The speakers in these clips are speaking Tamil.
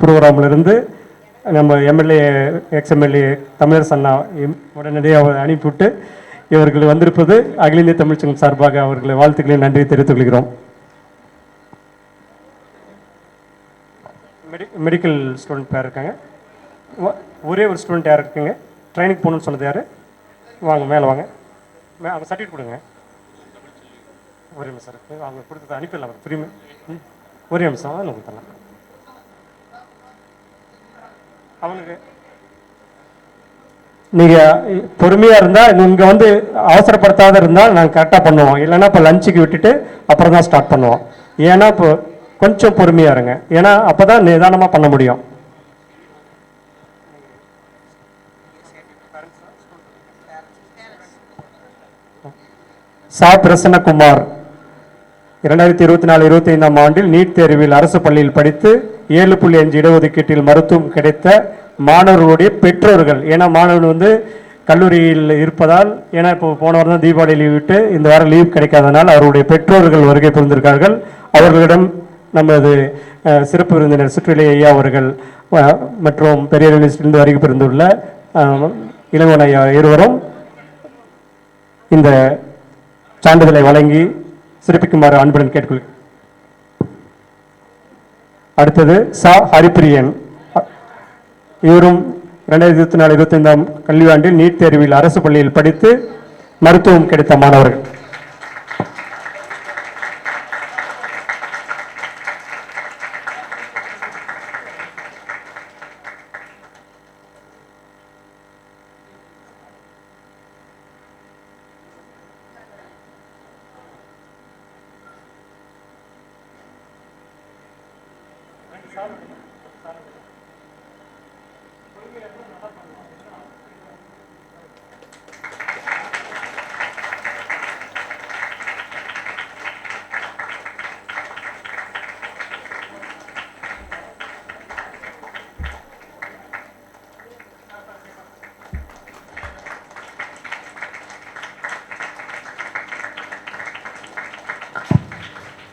ப்ரோக்ராம்ல இருந்து நம்ம எம்எல்ஏ எக்ஸ்எம்எல்ஏ தமிழர் சன்னா உடனடியாக அனுப்பிவிட்டு இவர்கள் வந்திருப்பது அகில இந்திய தமிழ்ச்சங்கம் சார்பாக அவர்களை வாழ்த்துக்களை நன்றி தெரிவித்துக் கொள்கிறோம். மெடிக்கல் ஸ்டூடெண்ட் பேர் இருக்காங்க? ஒரே ஒரு ஸ்டூடெண்ட் யார் இருக்குங்க? ட்ரைனிங் போகணும்னு சொன்னது யார்? வாங்க மேலே வாங்க. மே அவங்க சர்டிஃபிகேட் கொடுங்க. ஒரே நிமிஷம் இருக்கு. அவங்க கொடுத்தது அனுப்பிடலாம். அவர் ஒரே நிமிஷம் தான் உங்களுக்கு தரலாம் அவனுக்கு நீங்க பொறுமையா இருந்தா இங்க வந்து அவசரப்படுத்தாத இருந்தால் நாங்கள் கரெக்டாக பண்ணுவோம். இல்லைன்னா இப்போ லஞ்சுக்கு விட்டுட்டு அப்புறம் தான் ஸ்டார்ட் பண்ணுவோம். ஏன்னா இப்போ கொஞ்சம் பொறுமையா இருங்க. ஏன்னா அப்பதான் நிதானமா பண்ண முடியும். சா பிரசன்னகுமார். இரண்டாயிரத்தி இருபத்தி நாலு இருபத்தி ஐந்தாம் ஆண்டில் நீட் தேர்வில் அரசு பள்ளியில் படித்து ஏழு புள்ளி அஞ்சு இடஒதுக்கீட்டில் மருத்துவம் கிடைத்த மாணவர்களுடைய பெற்றோர்கள். ஏன்னா மாணவன் வந்து கல்லூரியில் இருப்பதால் ஏன்னா இப்போ போன வாரம் தான் தீபாவளி லீவ் விட்டு இந்த வாரம் லீவ் கிடைக்காதனால் அவருடைய பெற்றோர்கள் வருகை புரிந்திருக்கார்கள். அவர்களிடம் நமது சிறப்பு விருந்தினர் சுற்றுலா ஐயா அவர்கள் மற்றும் பெரிய யூனிவர்சிட்டியிலிருந்து வருகை புரிந்துள்ள அஹ், இளங்கோன் ஐயா இருவரும் இந்த சான்றிதழை வழங்கி சிறப்பிக்குமாறு அன்புடன் கேட்டுக்கொள்கிறேன் அடுத்தது சா ஹரிப்பிரியன். இவரும் ரெண்டாயிரத்தி இருபத்தி நாலு இருபத்தைந்தாம் கல்வியாண்டில் நீட் தேர்வில் அரசு பள்ளியில் படித்து மருத்துவம் கிடைத்த மாணவர்கள்.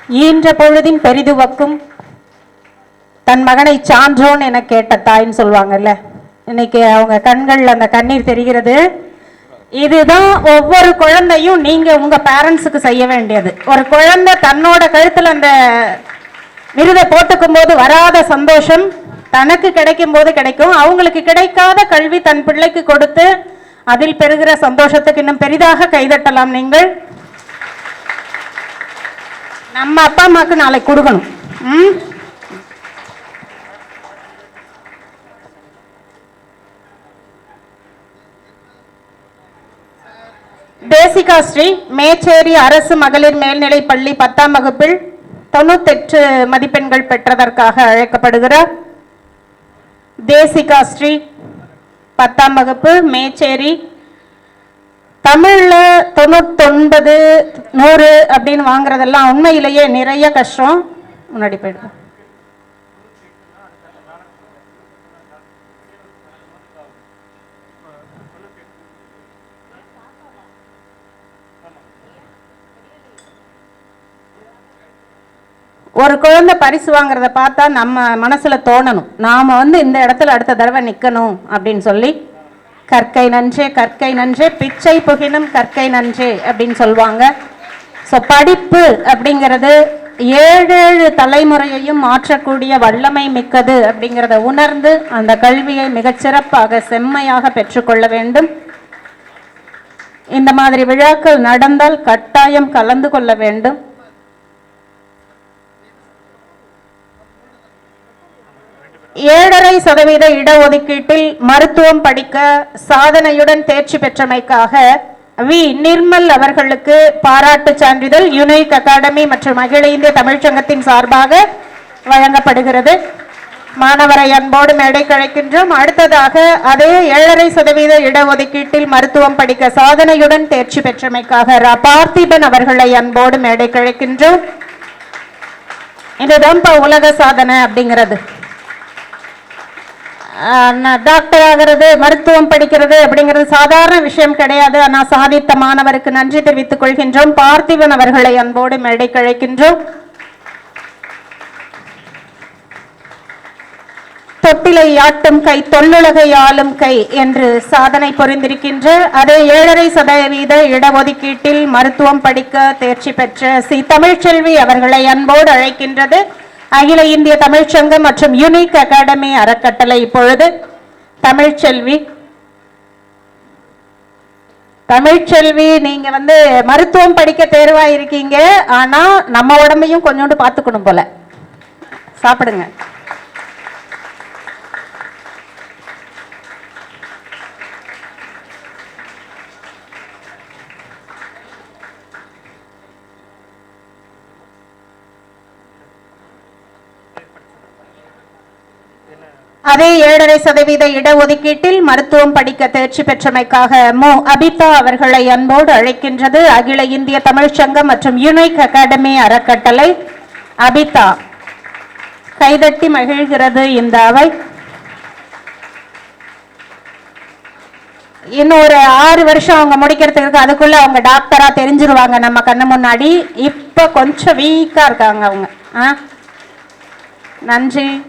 ஈன்ற பொழுதின் பெரிதுவக்கும் தன் மகனை சான்றோன் என கேட்ட தாய்ன்னு சொல்லுவாங்கல்ல. இன்னைக்கு அவங்க கண்கள் அந்த கண்ணீர் தெரிகிறது. இதுதான் ஒவ்வொரு குழந்தையும் நீங்க உங்க பேரண்ட்ஸுக்கு செய்ய வேண்டியது. ஒரு குழந்தை தன்னோட கழுத்துல அந்த விருதை போட்டுக்கும் போது வராத சந்தோஷம் தனக்கு கிடைக்கும் போது கிடைக்கும். அவங்களுக்கு கிடைக்காத கல்வி தன் பிள்ளைக்கு கொடுத்து அதில் பெறுகிற சந்தோஷத்துக்கு இன்னும் பெரிதாக கைதட்டலாம் நீங்கள். நம்ம அப்பா அம்மாவுக்கு நாளைக்கு கொடுக்கணும். ம்? தேசிகா ஸ்ரீ மேச்சேரி அரசு மகளிர் மேல்நிலை பள்ளி பத்தாம் வகுப்பில் தொண்ணூத்தெட்டு மதிப்பெண்கள் பெற்றதற்காக அழைக்கப்படுகிறார் தேசிகா ஸ்ரீ பத்தாம் வகுப்பு மேச்சேரி தமிழில் தொண்ணூத்தொன்பது நூறு அப்படின்னு வாங்குறதெல்லாம் உண்மையிலேயே நிறைய கஷ்டம். முன்னாடி போயிடுவோம் ஒரு குழந்தை பரிசு வாங்குறத பார்த்தா நம்ம மனசுல தோணணும். நாம வந்து இந்த இடத்துல அடுத்த தடவை நிக்கணும் அப்படின்னு சொல்லி கற்கை நன்றே கற்கை நன்றே பிச்சை புகினும் கற்கை நன்றே அப்படின்னு சொல்லுவாங்க. ஸோ படிப்பு அப்படிங்கிறது ஏழு ஏழு தலைமுறையையும் மாற்றக்கூடிய வல்லமை மிக்கது அப்படிங்கிறத உணர்ந்து அந்த கல்வியை மிகச்சிறப்பாக செம்மையாக பெற்றுக்கொள்ள வேண்டும். இந்த மாதிரி விழாக்கள் நடந்தால் கட்டாயம் கலந்து கொள்ள வேண்டும். ஏழரை சதவீத இடஒதுக்கீட்டில் மருத்துவம் படிக்க சாதனையுடன் தேர்ச்சி பெற்றமைக்காக வி. நிர்மல் அவர்களுக்கு பாராட்டு சான்றிதழ் யுனைக் அகாடமி மற்றும் அகில இந்திய தமிழ்ச்சங்கத்தின் சார்பாக வழங்கப்படுகிறது. மாணவரை அன்போடு மேடை கழைக்கின்றோம் அடுத்ததாக அதே ஏழரை சதவீத இடஒதுக்கீட்டில் மருத்துவம் படிக்க சாதனையுடன் தேர்ச்சி பெற்றமைக்காக ரா. பார்த்திபன் அவர்களை அன்போடு மேடை கழைக்கின்றோம் இதுதான் உலக சாதனை அப்படிங்கிறது. டாக்டர் ஆகிறது மருத்துவம் படிக்கிறது அப்படிங்கிறது சாதாரண விஷயம் கிடையாது. ஆனால் சாதித்த மாணவருக்கு நன்றி தெரிவித்துக் கொள்கின்றோம். பார்த்திபன் அவர்களை அன்போடு மேடை கழைக்கின்றோம் தொட்டிலை ஆட்டும் கை தொல்லுலகை ஆளும் கை என்று சாதனை புரிந்திருக்கின்ற அதே ஏழரை சதவீத இடஒதுக்கீட்டில் மருத்துவம் படிக்க தேர்ச்சி பெற்ற சி. தமிழ்ச்செல்வி அவர்களை அன்போடு அழைக்கின்றது. அகில இந்திய தமிழ்ச்சங்கம் மற்றும் யுனிக் அகாடமி அறக்கட்டளை இப்பொழுது தமிழ்ச்செல்வி தமிழ்ச்செல்வி நீங்க வந்து மருத்துவம் படிக்க தேர்வா இருக்கீங்க ஆனா நம்ம உடம்பையும் கொஞ்சோண்டு பார்த்துக்கணும் போல. சாப்பிடுங்க. அதே ஏழரை சதவீத இடஒதுக்கீட்டில் மருத்துவம் படிக்க தேர்ச்சி பெற்றமைக்காக மு. அபிதா அவர்களை அன்போடு அழைக்கின்றது. அகில இந்திய தமிழ்ச்சங்கம் மற்றும் யுனைக் அகாடமி அறக்கட்டளை. அபிதா கைதட்டி மகிழ்கிறது இந்த அவை. இன்னும் ஒரு ஆறு வருஷம் அவங்க முடிக்கிறதுக்கு அதுக்குள்ள அவங்க டாக்டரா தெரிஞ்சிருவாங்க நம்ம கண்ணு முன்னாடி. இப்ப கொஞ்சம் வீக்கா இருக்காங்க அவங்க. ஆ? நன்றி.